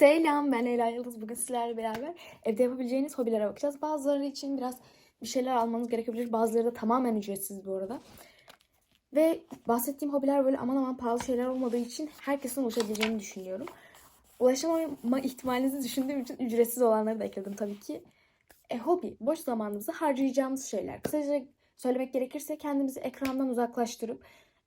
Selam ben Ela Yıldız. Bugün sizlerle beraber evde yapabileceğiniz hobilere bakacağız. Bazıları için biraz bir şeyler almanız gerekebilir. Bazıları da tamamen ücretsiz bu arada. Ve bahsettiğim hobiler böyle aman aman pahalı şeyler olmadığı için herkesin ulaşabileceğini düşünüyorum. Ulaşamama ihtimalinizi düşündüğüm için ücretsiz olanları da ekledim tabii ki. E, hobi, boş zamanımızı harcayacağımız şeyler. Kısaca söylemek gerekirse kendimizi ekrandan uzaklaştırıp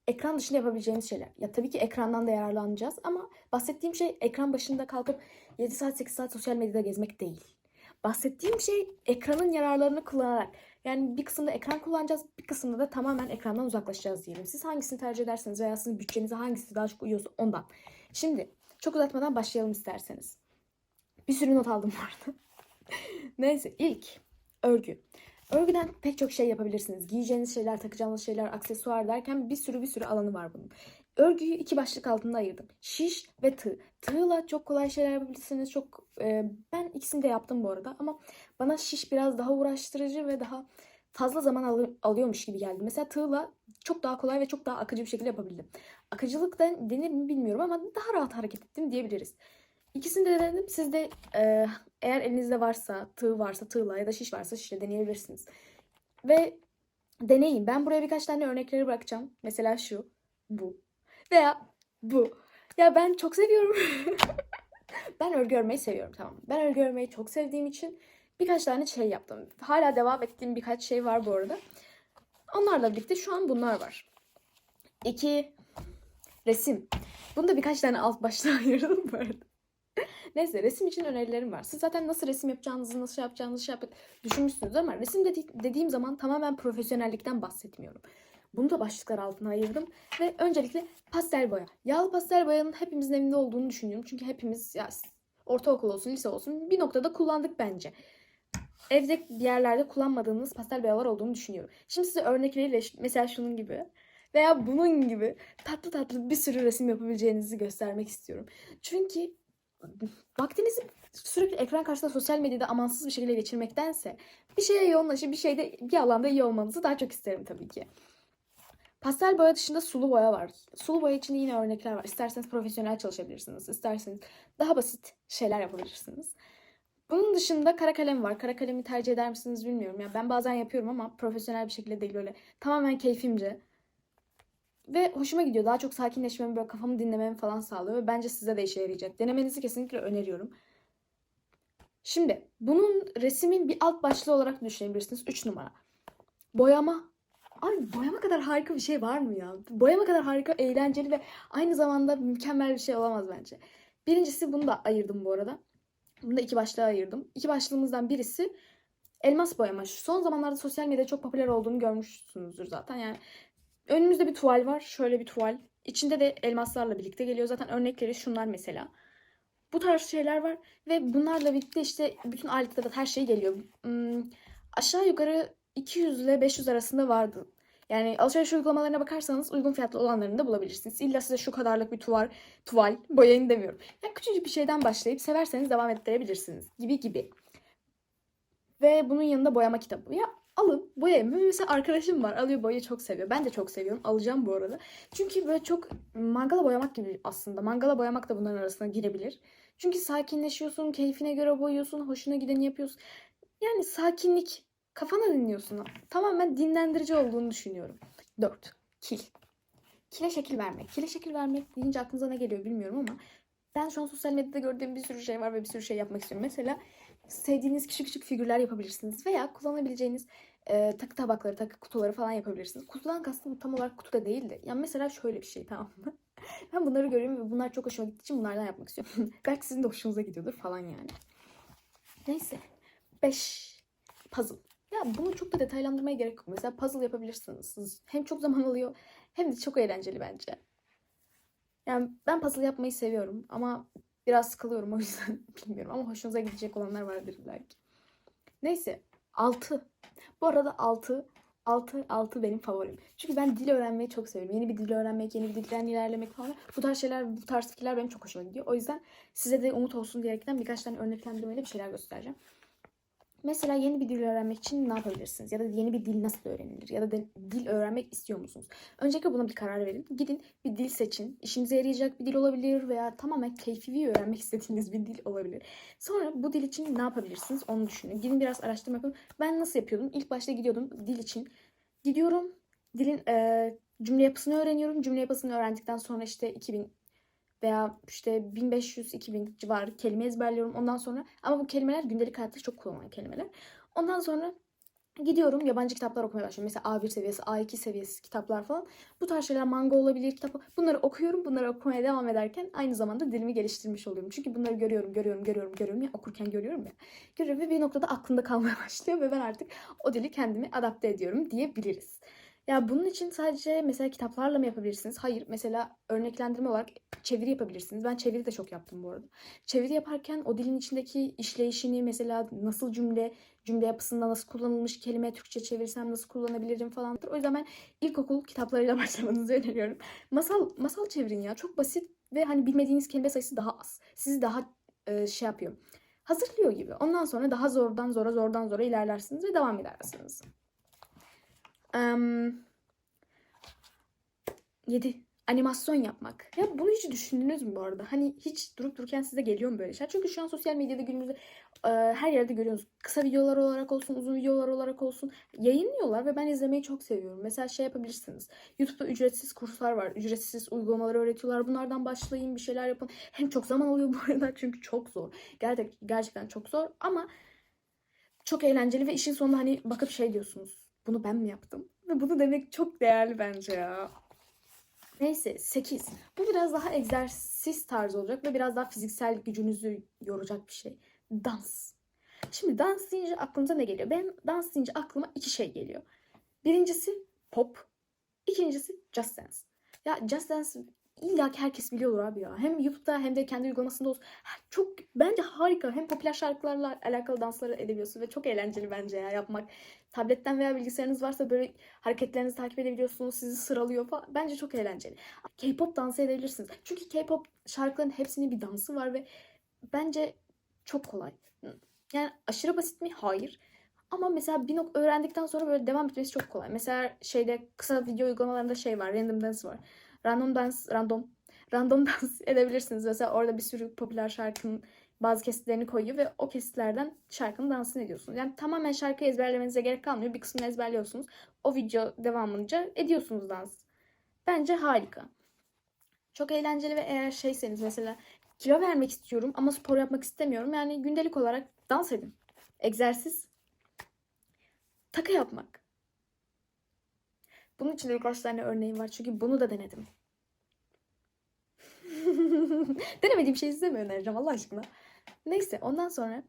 ekran dışında yapabileceğimiz şeyler. Ya tabii ki ekrandan da yararlanacağız ama bahsettiğim şey ekran başında kalkıp 7 saat 8 saat sosyal medyada gezmek değil. Bahsettiğim şey ekranın yararlarını kullanarak. Yani bir kısımda ekran kullanacağız, bir kısımda da tamamen ekrandan uzaklaşacağız diyelim. Siz hangisini tercih ederseniz veya sizin bütçenize hangisi daha çok uyuyorsa ondan. Şimdi çok uzatmadan başlayalım isterseniz. Bir sürü not aldım arada. Neyse ilk örgü. Örgüden pek çok şey yapabilirsiniz. Giyeceğiniz şeyler, takacağınız şeyler, aksesuar derken bir sürü bir sürü alanı var bunun. Örgüyü iki başlık altında ayırdım. Şiş ve tığ. Tığla çok kolay şeyler yapabilirsiniz. Çok e, ben ikisini de yaptım bu arada ama bana şiş biraz daha uğraştırıcı ve daha fazla zaman al- alıyormuş gibi geldi. Mesela tığla çok daha kolay ve çok daha akıcı bir şekilde yapabildim. Akıcılık da denir mi bilmiyorum ama daha rahat hareket ettim diyebiliriz. İkisini de denedim. Siz de e, eğer elinizde varsa, tığ varsa tığla ya da şiş varsa şişle deneyebilirsiniz. Ve deneyin. Ben buraya birkaç tane örnekleri bırakacağım. Mesela şu, bu veya bu. Ya ben çok seviyorum. ben örgü örmeyi seviyorum tamam. Ben örgü örmeyi çok sevdiğim için birkaç tane şey yaptım. Hala devam ettiğim birkaç şey var bu arada. Onlarla birlikte şu an bunlar var. İki, resim. Bunu da birkaç tane alt başlığa ayırdım bu arada. Neyse resim için önerilerim var. Siz zaten nasıl resim yapacağınızı, nasıl yapacağınızı şey yap düşünmüşsünüz ama resim dedi- dediğim zaman tamamen profesyonellikten bahsetmiyorum. Bunu da başlıklar altına ayırdım. Ve öncelikle pastel boya. Yağlı pastel boyanın hepimizin evinde olduğunu düşünüyorum. Çünkü hepimiz ya, ortaokul olsun, lise olsun bir noktada kullandık bence. Evde bir yerlerde kullanmadığınız pastel boyalar olduğunu düşünüyorum. Şimdi size örnekleriyle mesela şunun gibi veya bunun gibi tatlı tatlı bir sürü resim yapabileceğinizi göstermek istiyorum. Çünkü vaktinizi sürekli ekran karşısında sosyal medyada amansız bir şekilde geçirmektense bir şeye yoğunlaşıp bir şeyde bir alanda iyi olmanızı daha çok isterim tabii ki. Pastel boya dışında sulu boya var. Sulu boya için yine örnekler var. İsterseniz profesyonel çalışabilirsiniz. İsterseniz daha basit şeyler yapabilirsiniz. Bunun dışında kara kalem var. Kara kalemi tercih eder misiniz bilmiyorum. Yani ben bazen yapıyorum ama profesyonel bir şekilde değil öyle. Tamamen keyfimce. Ve hoşuma gidiyor. Daha çok sakinleşmemi, böyle kafamı dinlememi falan sağlıyor. Ve bence size de işe yarayacak. Denemenizi kesinlikle öneriyorum. Şimdi bunun resmin bir alt başlığı olarak düşünebilirsiniz. 3 numara. Boyama. Abi boyama kadar harika bir şey var mı ya? Boyama kadar harika, eğlenceli ve aynı zamanda mükemmel bir şey olamaz bence. Birincisi bunu da ayırdım bu arada. Bunu da iki başlığa ayırdım. İki başlığımızdan birisi elmas boyama. Son zamanlarda sosyal medyada çok popüler olduğunu görmüşsünüzdür zaten. Yani önümüzde bir tuval var. Şöyle bir tuval. İçinde de elmaslarla birlikte geliyor. Zaten örnekleri şunlar mesela. Bu tarz şeyler var ve bunlarla birlikte işte bütün aletler her şey geliyor. Hmm, aşağı yukarı 200 ile 500 arasında vardı. Yani alışveriş uygulamalarına bakarsanız uygun fiyatlı olanlarını da bulabilirsiniz. İlla size şu kadarlık bir tuval, tuval boyayın demiyorum. Ya küçücük bir şeyden başlayıp severseniz devam ettirebilirsiniz gibi gibi. Ve bunun yanında boyama kitabı. Ya alın boyayın. Mesela arkadaşım var alıyor boyayı çok seviyor. Ben de çok seviyorum. Alacağım bu arada. Çünkü böyle çok mangala boyamak gibi aslında. Mangala boyamak da bunların arasına girebilir. Çünkü sakinleşiyorsun, keyfine göre boyuyorsun, hoşuna gideni yapıyorsun. Yani sakinlik, kafana dinliyorsun. Tamamen dinlendirici olduğunu düşünüyorum. 4. Kil. Kile şekil vermek. Kile şekil vermek deyince aklınıza ne geliyor bilmiyorum ama ben şu an sosyal medyada gördüğüm bir sürü şey var ve bir sürü şey yapmak istiyorum. Mesela sevdiğiniz küçük küçük figürler yapabilirsiniz veya kullanabileceğiniz e, takı tabakları, takı kutuları falan yapabilirsiniz. Kutudan kastım tam olarak kutu da değil de. Yani mesela şöyle bir şey tamam mı? Ben bunları görüyorum ve bunlar çok hoşuma gittiği için bunlardan yapmak istiyorum. Belki sizin de hoşunuza gidiyordur falan yani. Neyse. 5. Puzzle. Ya bunu çok da detaylandırmaya gerek yok. Mesela puzzle yapabilirsiniz. Hem çok zaman alıyor hem de çok eğlenceli bence. Yani ben puzzle yapmayı seviyorum ama biraz sıkılıyorum o yüzden bilmiyorum. Ama hoşunuza gidecek olanlar vardır belki. Neyse. 6. Bu arada 6 6 6 benim favorim. Çünkü ben dil öğrenmeyi çok seviyorum. Yeni bir dil öğrenmek, yeni bir dilden ilerlemek falan. Bu tarz şeyler, bu tarz fikirler benim çok hoşuma gidiyor. O yüzden size de umut olsun diyerekten birkaç tane örneklendirmeyle bir şeyler göstereceğim. Mesela yeni bir dil öğrenmek için ne yapabilirsiniz? Ya da yeni bir dil nasıl öğrenilir? Ya da dil öğrenmek istiyor musunuz? Öncelikle buna bir karar verin. Gidin bir dil seçin. İşinize yarayacak bir dil olabilir veya tamamen keyfi öğrenmek istediğiniz bir dil olabilir. Sonra bu dil için ne yapabilirsiniz onu düşünün. Gidin biraz araştırma yapın. Ben nasıl yapıyordum? İlk başta gidiyordum dil için. Gidiyorum dilin eee, cümle yapısını öğreniyorum. Cümle yapısını öğrendikten sonra işte 2000 veya işte 1500-2000 civarı kelime ezberliyorum ondan sonra. Ama bu kelimeler gündelik hayatta çok kullanılan kelimeler. Ondan sonra gidiyorum yabancı kitaplar okumaya başlıyorum. Mesela A1 seviyesi, A2 seviyesi kitaplar falan. Bu tarz şeyler manga olabilir, kitap. Bunları okuyorum. Bunları okumaya devam ederken aynı zamanda dilimi geliştirmiş oluyorum. Çünkü bunları görüyorum, görüyorum, görüyorum, görüyorum ya okurken görüyorum ya. Görüyorum ve bir noktada aklımda kalmaya başlıyor ve ben artık o dili kendimi adapte ediyorum diyebiliriz. Ya bunun için sadece mesela kitaplarla mı yapabilirsiniz? Hayır. Mesela örneklendirme olarak çeviri yapabilirsiniz. Ben çeviri de çok yaptım bu arada. Çeviri yaparken o dilin içindeki işleyişini mesela nasıl cümle, cümle yapısında nasıl kullanılmış kelime Türkçe çevirsem nasıl kullanabilirim falan. O yüzden ben ilkokul kitaplarıyla başlamanızı öneriyorum. Masal masal çevirin ya. Çok basit ve hani bilmediğiniz kelime sayısı daha az. Sizi daha e, şey yapıyor. Hazırlıyor gibi. Ondan sonra daha zordan zora, zordan zora ilerlersiniz ve devam edersiniz. Em, 7. Animasyon yapmak. Ya bunu hiç düşündünüz mü bu arada? Hani hiç durup dururken size geliyor mu böyle şeyler? Çünkü şu an sosyal medyada günümüzde e, her yerde görüyorsunuz. Kısa videolar olarak olsun, uzun videolar olarak olsun yayınlıyorlar ve ben izlemeyi çok seviyorum. Mesela şey yapabilirsiniz. YouTube'da ücretsiz kurslar var. Ücretsiz uygulamaları öğretiyorlar. Bunlardan başlayın, bir şeyler yapın. Hem çok zaman alıyor bu arada çünkü çok zor. Gerçek, gerçekten çok zor ama çok eğlenceli ve işin sonunda hani bakıp şey diyorsunuz. Bunu ben mi yaptım? Ve bunu demek çok değerli bence ya. Neyse 8. Bu biraz daha egzersiz tarzı olacak ve biraz daha fiziksel gücünüzü yoracak bir şey. Dans. Şimdi dans deyince aklınıza ne geliyor? Ben dans deyince aklıma iki şey geliyor. Birincisi pop. İkincisi Just Dance. Ya Just Dance illa ki herkes biliyordur abi ya. Hem YouTube'da hem de kendi uygulamasında olsun. Çok bence harika. Hem popüler şarkılarla alakalı dansları edebiliyorsunuz ve çok eğlenceli bence ya yapmak. Tabletten veya bilgisayarınız varsa böyle hareketlerinizi takip edebiliyorsunuz. Sizi sıralıyor falan. Bence çok eğlenceli. K-pop dansı edebilirsiniz. Çünkü K-pop şarkıların hepsinin bir dansı var ve bence çok kolay. Yani aşırı basit mi? Hayır. Ama mesela bir nokta öğrendikten sonra böyle devam etmesi çok kolay. Mesela şeyde kısa video uygulamalarında şey var. Random Dance var. Random Dance, random random dans edebilirsiniz. Mesela orada bir sürü popüler şarkının bazı kesitlerini koyuyor ve o kesitlerden şarkının dansını ediyorsunuz. Yani tamamen şarkıyı ezberlemenize gerek kalmıyor. Bir kısmını ezberliyorsunuz. O video devamınca ediyorsunuz dans. Bence harika. Çok eğlenceli ve eğer şeyseniz mesela kilo vermek istiyorum ama spor yapmak istemiyorum. Yani gündelik olarak dans edin. Egzersiz. Taka yapmak. Bunun için de birkaç tane örneğim var. Çünkü bunu da denedim. Denemediğim şeyi size mi önereceğim Allah aşkına? Neyse ondan sonra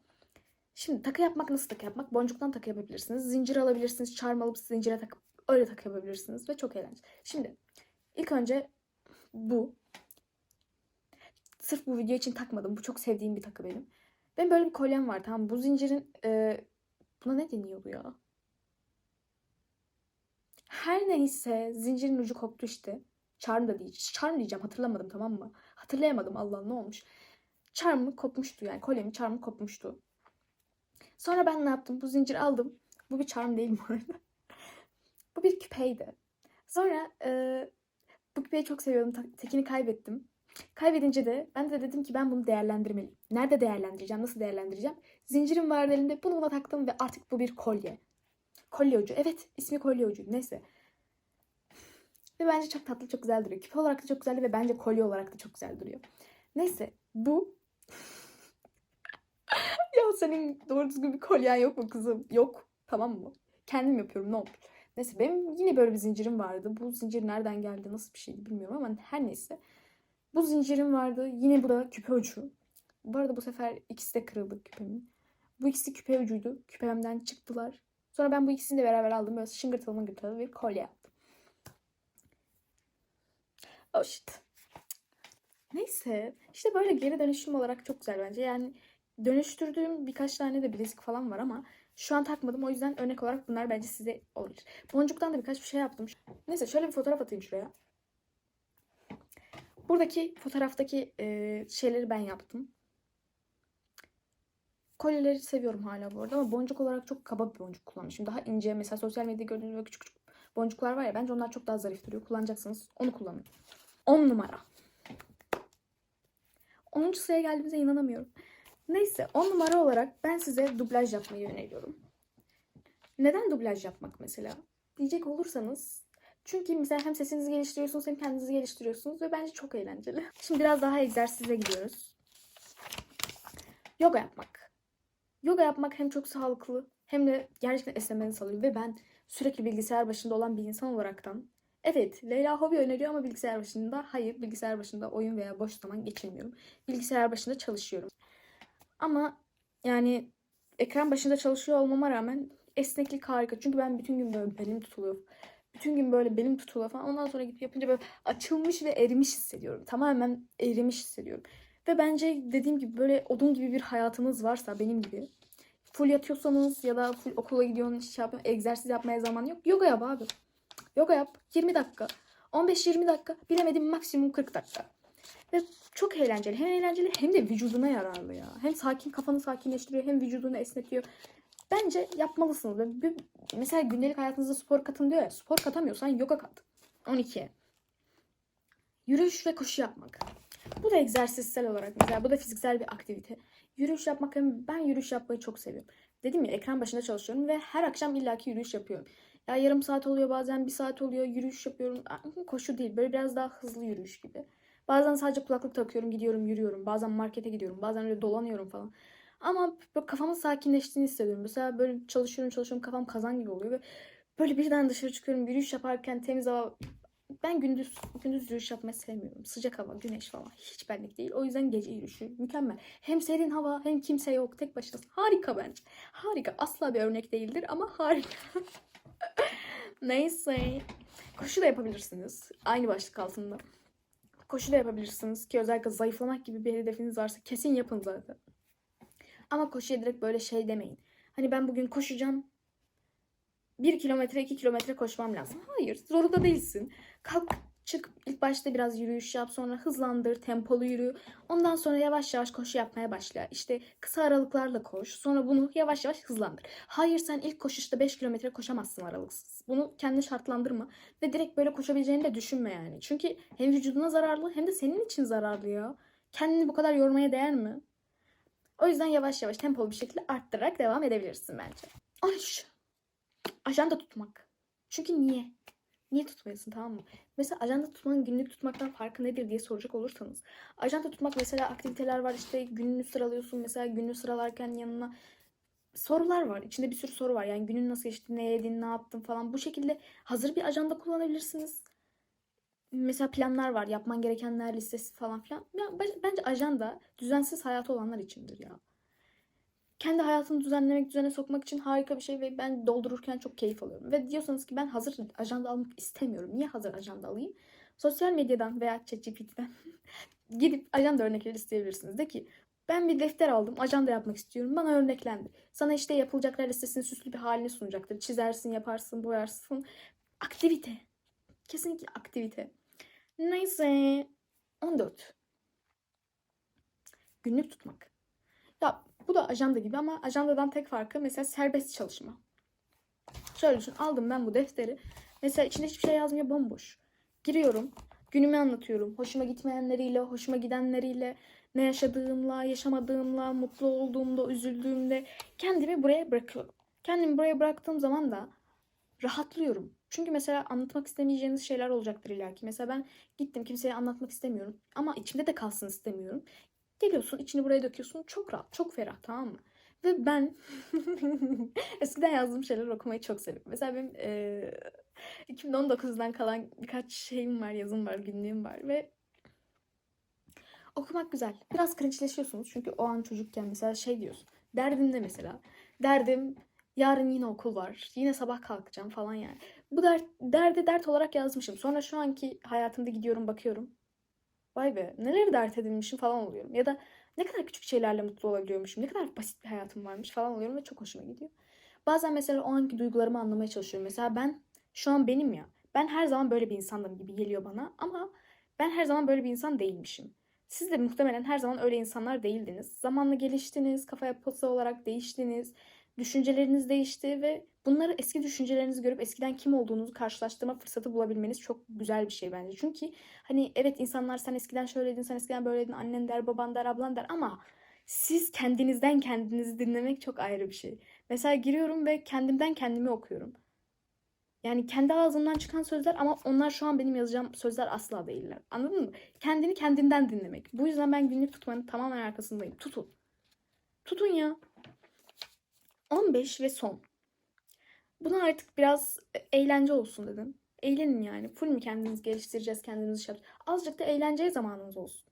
şimdi takı yapmak nasıl takı yapmak? Boncuktan takı yapabilirsiniz. Zincir alabilirsiniz. Charm alıp zincire takıp öyle takı yapabilirsiniz. Ve çok eğlenceli. Şimdi ilk önce bu. Sırf bu video için takmadım. Bu çok sevdiğim bir takı benim. Benim böyle bir kolyem var tamam? Bu zincirin e, buna ne deniyordu ya? Her neyse zincirin ucu koptu işte. Charm da değil. Charm diyeceğim hatırlamadım tamam mı? Hatırlayamadım Allah ne olmuş. Charm'ı kopmuştu yani kolyemin charm'ı kopmuştu. Sonra ben ne yaptım? Bu zinciri aldım. Bu bir charm değil bu arada. bu bir küpeydi. Sonra e, bu küpeyi çok seviyordum. Tekini kaybettim. Kaybedince de ben de dedim ki ben bunu değerlendirmeliyim. Nerede değerlendireceğim? Nasıl değerlendireceğim? Zincirim vardı elimde. Bunu buna taktım ve artık bu bir kolye. Kolye ucu. Evet ismi kolye ucu. Neyse. Ve bence çok tatlı, çok güzel duruyor. Küpe olarak da çok güzel ve bence kolye olarak da çok güzel duruyor. Neyse bu... ya senin doğru düzgün bir kolyen yok mu kızım? Yok. Tamam mı? Kendim yapıyorum ne olur. Neyse benim yine böyle bir zincirim vardı. Bu zincir nereden geldi nasıl bir şeydi bilmiyorum ama her neyse. Bu zincirim vardı. Yine bu da küpe ucu. Bu arada bu sefer ikisi de kırıldı küpemin. Bu ikisi küpe ucuydu. Küpemden çıktılar. Sonra ben bu ikisini de beraber aldım. Böyle şıngırtılı mıngırtılı bir kolye yaptım. Oh shit. Neyse. işte böyle geri dönüşüm olarak çok güzel bence. Yani dönüştürdüğüm birkaç tane de bilezik falan var ama şu an takmadım. O yüzden örnek olarak bunlar bence size olur. Boncuktan da birkaç bir şey yaptım. Neyse şöyle bir fotoğraf atayım şuraya. Buradaki fotoğraftaki e, şeyleri ben yaptım. Kolyeleri seviyorum hala bu arada ama boncuk olarak çok kaba bir boncuk kullanmışım. Daha ince mesela sosyal medyada gördüğünüz böyle küçük küçük boncuklar var ya bence onlar çok daha zarif duruyor. Kullanacaksınız onu kullanın. 10 numara. 10. sıraya geldiğimize inanamıyorum. Neyse 10 numara olarak ben size dublaj yapmayı öneriyorum. Neden dublaj yapmak mesela? Diyecek olursanız çünkü mesela hem sesinizi geliştiriyorsunuz hem kendinizi geliştiriyorsunuz ve bence çok eğlenceli. Şimdi biraz daha egzersize gidiyoruz. Yoga yapmak. Yoga yapmak hem çok sağlıklı hem de gerçekten esnemeni sağlıyor ve ben sürekli bilgisayar başında olan bir insan olaraktan Evet, Leyla hobi öneriyor ama bilgisayar başında hayır, bilgisayar başında oyun veya boş zaman geçirmiyorum. Bilgisayar başında çalışıyorum. Ama yani ekran başında çalışıyor olmama rağmen esneklik harika. Çünkü ben bütün gün böyle belim tutuluyor. Bütün gün böyle belim tutuluyor falan. Ondan sonra gidip yapınca böyle açılmış ve erimiş hissediyorum. Tamamen erimiş hissediyorum. Ve bence dediğim gibi böyle odun gibi bir hayatınız varsa benim gibi. Full yatıyorsanız ya da full okula gidiyorsunuz, şey yapıyorsun, egzersiz yapmaya zaman yok. Yoga yap abi. Yoga yap 20 dakika. 15-20 dakika. Bilemedim maksimum 40 dakika. Ve çok eğlenceli. Hem eğlenceli hem de vücuduna yararlı ya. Hem sakin kafanı sakinleştiriyor hem vücudunu esnetiyor. Bence yapmalısınız. Mesela gündelik hayatınızda spor katın diyor ya. Spor katamıyorsan yoga kat. 12. Yürüyüş ve koşu yapmak. Bu da egzersizsel olarak mesela bu da fiziksel bir aktivite. Yürüyüş yapmak ben yürüyüş yapmayı çok seviyorum. Dedim ya ekran başında çalışıyorum ve her akşam illaki yürüyüş yapıyorum. Ya yarım saat oluyor bazen bir saat oluyor yürüyüş yapıyorum. Koşu değil böyle biraz daha hızlı yürüyüş gibi. Bazen sadece kulaklık takıyorum gidiyorum yürüyorum. Bazen markete gidiyorum. Bazen öyle dolanıyorum falan. Ama böyle kafamın sakinleştiğini hissediyorum. Mesela böyle çalışıyorum çalışıyorum kafam kazan gibi oluyor ve böyle birden dışarı çıkıyorum yürüyüş yaparken temiz hava. Ben gündüz gündüz yürüyüş yapmayı sevmiyorum. Sıcak hava, güneş falan hiç benlik değil. O yüzden gece yürüyüşü mükemmel. Hem serin hava hem kimse yok tek başınasın. Harika bence. Harika. Asla bir örnek değildir ama harika. Neyse. Koşu da yapabilirsiniz. Aynı başlık altında. Koşu da yapabilirsiniz ki özellikle zayıflamak gibi bir hedefiniz varsa kesin yapın zaten. Ama koşuya direkt böyle şey demeyin. Hani ben bugün koşacağım. 1 kilometre 2 kilometre koşmam lazım. Hayır zorunda değilsin. Kalk çık ilk başta biraz yürüyüş yap sonra hızlandır tempolu yürü. Ondan sonra yavaş yavaş koşu yapmaya başla. İşte kısa aralıklarla koş. Sonra bunu yavaş yavaş hızlandır. Hayır sen ilk koşuşta 5 kilometre koşamazsın aralıksız. Bunu kendini şartlandırma. Ve direkt böyle koşabileceğini de düşünme yani. Çünkü hem vücuduna zararlı hem de senin için zararlı ya. Kendini bu kadar yormaya değer mi? O yüzden yavaş yavaş tempolu bir şekilde arttırarak devam edebilirsin bence. 13. Ajanda tutmak. Çünkü niye? Niye tutmayasın tamam mı? Mesela ajanda tutmanın günlük tutmaktan farkı nedir diye soracak olursanız. Ajanda tutmak mesela aktiviteler var işte gününü sıralıyorsun. Mesela gününü sıralarken yanına sorular var. İçinde bir sürü soru var. Yani günün nasıl geçti, ne yedin, ne yaptın falan. Bu şekilde hazır bir ajanda kullanabilirsiniz. Mesela planlar var. Yapman gerekenler listesi falan filan. Ya, bence ajanda düzensiz hayatı olanlar içindir ya. Kendi hayatını düzenlemek, düzene sokmak için harika bir şey ve ben doldururken çok keyif alıyorum. Ve diyorsanız ki ben hazır ajanda almak istemiyorum. Niye hazır ajanda alayım? Sosyal medyadan veya ChatGPT'den gidip ajanda örnekleri isteyebilirsiniz. De ki ben bir defter aldım, ajanda yapmak istiyorum. Bana örneklendir. Sana işte yapılacaklar listesini süslü bir halini sunacaktır. Çizersin, yaparsın, boyarsın. Aktivite. Kesinlikle aktivite. Neyse. 14. Günlük tutmak. Ya bu da ajanda gibi ama ajandadan tek farkı mesela serbest çalışma. Şöyle düşün. Aldım ben bu defteri. Mesela içinde hiçbir şey yazmıyor bomboş. Giriyorum. Günümü anlatıyorum. Hoşuma gitmeyenleriyle, hoşuma gidenleriyle, ne yaşadığımla, yaşamadığımla, mutlu olduğumda, üzüldüğümde kendimi buraya bırakıyorum. Kendimi buraya bıraktığım zaman da rahatlıyorum. Çünkü mesela anlatmak istemeyeceğiniz şeyler olacaktır illaki. Mesela ben gittim kimseye anlatmak istemiyorum. Ama içimde de kalsın istemiyorum. Geliyorsun içini buraya döküyorsun. Çok rahat, çok ferah tamam mı? Ve ben eskiden yazdığım şeyler okumayı çok seviyorum. Mesela benim eee 2019'dan kalan birkaç şeyim var, yazım var, günlüğüm var ve okumak güzel. Biraz cringe'leşiyorsunuz çünkü o an çocukken mesela şey diyorsun. Derdimde mesela. Derdim yarın yine okul var. Yine sabah kalkacağım falan yani. Bu dert, derdi dert olarak yazmışım. Sonra şu anki hayatımda gidiyorum bakıyorum. Vay be neleri dert edinmişim falan oluyorum. Ya da ne kadar küçük şeylerle mutlu olabiliyormuşum. Ne kadar basit bir hayatım varmış falan oluyorum ve çok hoşuma gidiyor. Bazen mesela o anki duygularımı anlamaya çalışıyorum. Mesela ben şu an benim ya. Ben her zaman böyle bir insandım gibi geliyor bana ama ben her zaman böyle bir insan değilmişim. Siz de muhtemelen her zaman öyle insanlar değildiniz. Zamanla geliştiniz, kafa yapısı olarak değiştiniz, düşünceleriniz değişti ve bunları eski düşüncelerinizi görüp eskiden kim olduğunuzu karşılaştırma fırsatı bulabilmeniz çok güzel bir şey bence. Çünkü hani evet insanlar sen eskiden şöyleydin, sen eskiden böyleydin, annen der, baban der, ablan der ama siz kendinizden kendinizi dinlemek çok ayrı bir şey. Mesela giriyorum ve kendimden kendimi okuyorum. Yani kendi ağzımdan çıkan sözler ama onlar şu an benim yazacağım sözler asla değiller. Anladın mı? Kendini kendinden dinlemek. Bu yüzden ben günlük tutmanın tamamen arkasındayım. Tutun. Tutun ya. 15 ve son. Buna artık biraz eğlence olsun dedim. Eğlenin yani. Full mü kendinizi geliştireceğiz, kendimizi şey. Azıcık da eğlenceye zamanınız olsun.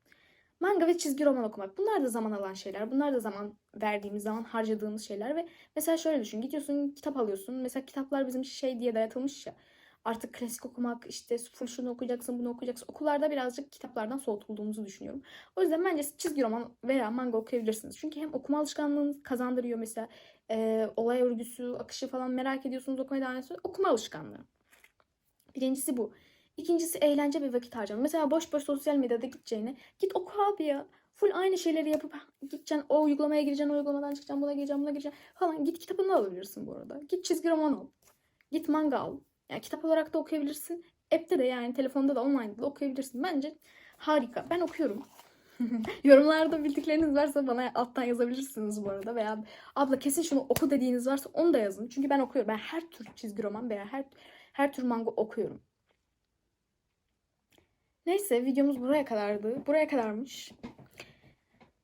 Manga ve çizgi roman okumak. Bunlar da zaman alan şeyler. Bunlar da zaman verdiğimiz zaman harcadığımız şeyler ve mesela şöyle düşün. Gidiyorsun kitap alıyorsun. Mesela kitaplar bizim şey diye dayatılmış ya. Artık klasik okumak, işte full şunu okuyacaksın, bunu okuyacaksın. Okullarda birazcık kitaplardan soğutulduğumuzu düşünüyorum. O yüzden bence çizgi roman veya manga okuyabilirsiniz. Çünkü hem okuma alışkanlığını kazandırıyor mesela. e, olay örgüsü, akışı falan merak ediyorsunuz okumaya devam ediyorsunuz. Okuma alışkanlığı. Birincisi bu. İkincisi eğlence ve vakit harcama. Mesela boş boş sosyal medyada gideceğine git oku abi ya. Full aynı şeyleri yapıp gideceksin o uygulamaya gireceksin o uygulamadan çıkacaksın buna gireceğim buna gireceğim falan. Git kitabını alabilirsin bu arada. Git çizgi roman al. Git manga al. Yani kitap olarak da okuyabilirsin. App'te de yani telefonda da online'da da okuyabilirsin. Bence harika. Ben okuyorum. Yorumlarda bildikleriniz varsa bana alttan yazabilirsiniz bu arada. Veya abla kesin şunu oku dediğiniz varsa onu da yazın. Çünkü ben okuyorum. Ben her tür çizgi roman veya her her tür manga okuyorum. Neyse videomuz buraya kadardı. Buraya kadarmış.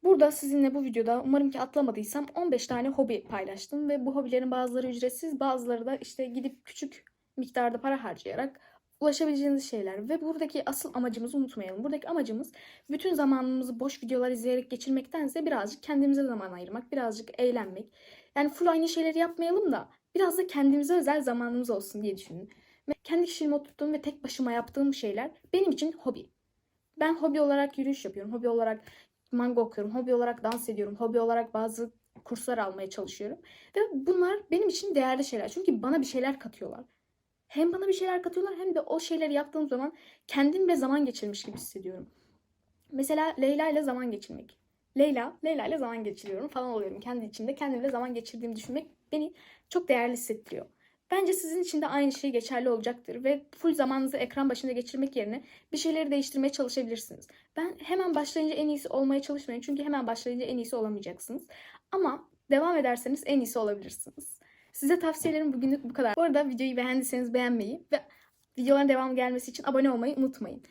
Burada sizinle bu videoda umarım ki atlamadıysam 15 tane hobi paylaştım ve bu hobilerin bazıları ücretsiz bazıları da işte gidip küçük miktarda para harcayarak ulaşabileceğiniz şeyler ve buradaki asıl amacımızı unutmayalım. Buradaki amacımız bütün zamanımızı boş videolar izleyerek geçirmektense birazcık kendimize zaman ayırmak, birazcık eğlenmek. Yani full aynı şeyleri yapmayalım da biraz da kendimize özel zamanımız olsun diye düşünün. Ve kendi kişiliğime oturttuğum ve tek başıma yaptığım şeyler benim için hobi. Ben hobi olarak yürüyüş yapıyorum. Hobi olarak manga okuyorum. Hobi olarak dans ediyorum. Hobi olarak bazı kurslar almaya çalışıyorum. Ve bunlar benim için değerli şeyler. Çünkü bana bir şeyler katıyorlar. Hem bana bir şeyler katıyorlar hem de o şeyleri yaptığım zaman kendimle zaman geçirmiş gibi hissediyorum. Mesela Leyla ile zaman geçirmek. Leyla, Leyla ile zaman geçiriyorum falan oluyorum. Kendi içimde kendimle zaman geçirdiğimi düşünmek beni çok değerli hissettiriyor. Bence sizin için de aynı şey geçerli olacaktır ve full zamanınızı ekran başında geçirmek yerine bir şeyleri değiştirmeye çalışabilirsiniz. Ben hemen başlayınca en iyisi olmaya çalışmayın çünkü hemen başlayınca en iyisi olamayacaksınız. Ama devam ederseniz en iyisi olabilirsiniz. Size tavsiyelerim bugünlük bu kadar. Bu arada videoyu beğendiyseniz beğenmeyi ve videoların devamı gelmesi için abone olmayı unutmayın.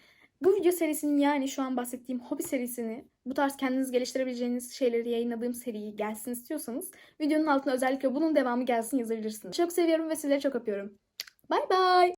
Bu video serisinin yani şu an bahsettiğim hobi serisini, bu tarz kendiniz geliştirebileceğiniz şeyleri yayınladığım seriyi gelsin istiyorsanız videonun altına özellikle bunun devamı gelsin yazabilirsiniz. Çok seviyorum ve sizleri çok öpüyorum. Bay bay.